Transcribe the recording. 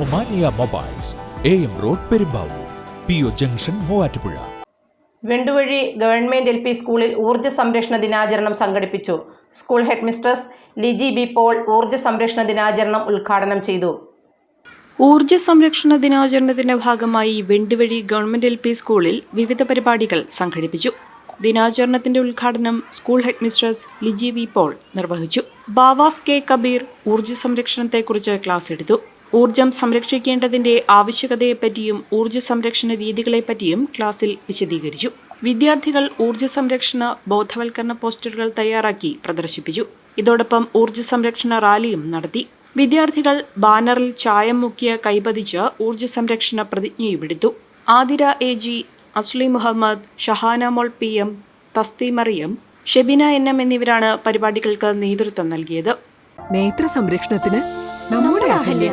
Omania mobiles A M road Perumbavoor P O junction Muvattupuzha. Venduvazhi government L P സ്കൂളിൽ ഊർജ സംരക്ഷണ ദിനാചരണം സംഘടിപ്പിച്ചു. School headmistress Liji B Paul ഊർജ സംരക്ഷണ ദിനാചരണം ഉദ്ഘാടനം ചെയ്തു. ഊർജ സംരക്ഷണ ദിനാചരണത്തിന്റെ ഭാഗമായി വെണ്ടുവഴി ഗവൺമെന്റ് എൽ പി സ്കൂളിൽ വിവിധ പരിപാടികൾ സംഘടിപ്പിച്ചു. ദിനാചരണത്തിന്റെ ഉദ്ഘാടനം school headmistress Liji V Paul നിർവഹിച്ചു. ബാവാസ് കെ കബീർ ഊർജ സംരക്ഷണത്തെക്കുറിച്ച് ക്ലാസ് എടുത്തു. ഊർജം സംരക്ഷിക്കേണ്ടതിന്റെ ആവശ്യകതയെപ്പറ്റിയും ഊർജ സംരക്ഷണ രീതികളെപ്പറ്റിയും ക്ലാസ്സിൽ വിശദീകരിച്ചു. വിദ്യാർത്ഥികൾ ഊർജ സംരക്ഷണ ബോധവൽക്കരണ പോസ്റ്ററുകൾ തയ്യാറാക്കി പ്രദർശിപ്പിച്ചു. ഇതോടൊപ്പം ഊർജ സംരക്ഷണ റാലിയും നടത്തി. വിദ്യാർത്ഥികൾ ബാനറിൽ ചായം മുക്കിയ കൈപതിച്ച് ഊർജ സംരക്ഷണ പ്രതിജ്ഞയുമെടുത്തു. Athira A G Asli Muhammad Shahana Mol P M Thasthi Mariyam Shebina N M എന്നിവരാണ് പരിപാടികൾക്ക് നേതൃത്വം നൽകിയത്. നേത്ര സംരക്ഷണത്തിന് നമ്മുടെ Ahalya.